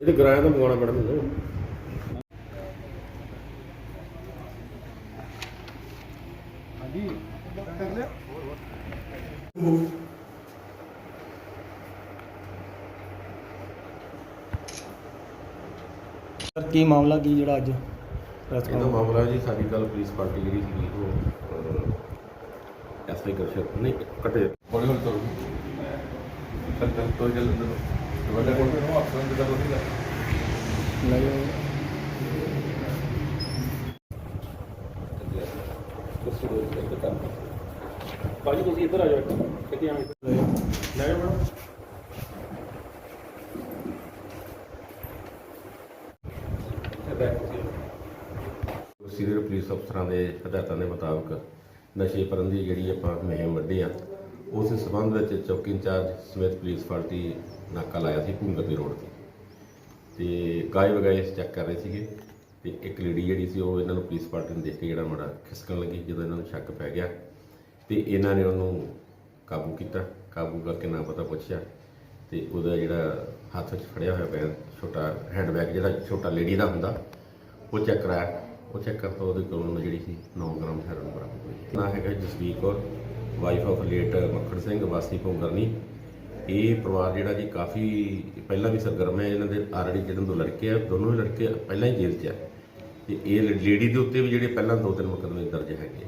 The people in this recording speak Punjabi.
ਇਹਦੇ ਗਰਾਇਆ ਤਾਂ ਮੰਗਵਾਉਣਾ ਹਾਂਜੀ ਕਰ ਲਿਆ ਸਰ ਕੀ ਮਾਮਲਾ ਕੀ ਜਿਹੜਾ ਅੱਜ ਪ੍ਰੈਸ ਇਹਦਾ ਮਾਮਲਾ ਜੀ ਸਾਡੀ ਕੱਲ ਪੁਲਿਸ ਪਾਰਟੀ ਜਿਹੜੀ ਸੀਗੀ ਉਹ ਐਸਆਈ ਕਰਸ਼ਕ ਨਹੀਂ ਕਟੇ ਹੌਲੀ ਹੌਲੀ ਤੋਰ ਚੱਲ ਤੋਰ ਅੰਦਰ ਨੂੰ ਵੱਡਾ ਕੋਲ ਨੂੰ ਆਪਣਾ ਜਿੱਦਾਂ ਰੋਟੀ ਦਾ ਭਾਜੀ ਤੁਸੀਂ ਇੱਧਰ ਆ ਜਾਓ ਕਿੱਥੇ ਆਏ ਲੈ ਜਾਓ ਮੈਡਮ। ਸੀਨੀਅਰ ਪੁਲਿਸ ਅਫਸਰਾਂ ਦੇ ਹਦਾਇਤਾਂ ਦੇ ਮੁਤਾਬਕ ਨਸ਼ੇ ਪਰਨ ਦੀ ਜਿਹੜੀ ਆਪਾਂ ਮੁਹਿੰਮ ਵੱਡੀ ਆ ਉਸ ਸਬੰਧ ਵਿੱਚ ਚੌਕੀ ਇੰਚਾਰਜ ਸਮੇਤ ਪੁਲਿਸ ਪਾਰਟੀ ਨਾਕਾ ਲਾਇਆ ਸੀ ਭੂੰਗਰ ਰੋਡ ਤੇ। ਤੇ ਗਾਇ ਵਗਾਏ ਚੈੱਕ ਕਰ ਰਹੇ ਸੀਗੇ ਤੇ ਇੱਕ ਲੇਡੀ ਜਿਹੜੀ ਸੀ ਉਹ ਇਹਨਾਂ ਨੂੰ ਪੁਲਿਸ ਪਾਰਟੀ ਨੂੰ ਦੇਖ ਕੇ ਜਿਹੜਾ ਮਾੜਾ ਖਿਸਕਣ ਲੱਗੀ ਜਦੋਂ ਇਹਨਾਂ ਨੂੰ ਸ਼ੱਕ ਪੈ ਗਿਆ ਤੇ ਇਹਨਾਂ ਨੇ ਉਹਨੂੰ ਕਾਬੂ ਕੀਤਾ, ਕਾਬੂ ਕਰਕੇ ਨਾ ਪਤਾ ਪੁੱਛਿਆ ਤੇ ਉਹਦਾ ਜਿਹੜਾ ਹੱਥ ਵਿੱਚ ਫੜਿਆ ਹੋਇਆ ਬੈਗ, ਛੋਟਾ ਹੈਂਡਬੈਗ ਜਿਹੜਾ ਛੋਟਾ ਲੇਡੀ ਦਾ ਹੁੰਦਾ, ਉਹ ਚੈੱਕ ਕਰਾਇਆ। ਉਹ ਚੈੱਕ ਕਰਤਾ ਉਹਦੇ ਕੋਲੋਂ ਜਿਹੜੀ ਸੀ 9 ਗ੍ਰਾਮ ਹੈਰੋਇਨ ਬਰਾਮਦ ਹੋਈ। ਨਾ ਹੈਗਾ Jasvir Kaur. Wife of late Makhan Singh, ਵਾਸੀ ਭੁੰਗਰਨੀ। ਇਹ ਪਰਿਵਾਰ ਜਿਹੜਾ ਜੀ ਕਾਫੀ ਪਹਿਲਾਂ ਵੀ ਸਰਗਰਮ ਹੈ, ਇਹਨਾਂ ਦੇ ਆਲਰੇਡੀ ਜਿਹੜੇ ਦੋ ਲੜਕੇ ਆ, ਦੋਨੋਂ ਹੀ ਲੜਕੇ ਪਹਿਲਾਂ ਹੀ ਜੇਲ੍ਹ 'ਚ ਆ। ਤੇ ਇਹ ਲੇਡੀ ਦੇ ਉੱਤੇ ਵੀ ਜਿਹੜੇ ਪਹਿਲਾਂ ਦੋ ਤਿੰਨ ਮੁਕੱਦਮੇ ਦਰਜ ਹੈਗੇ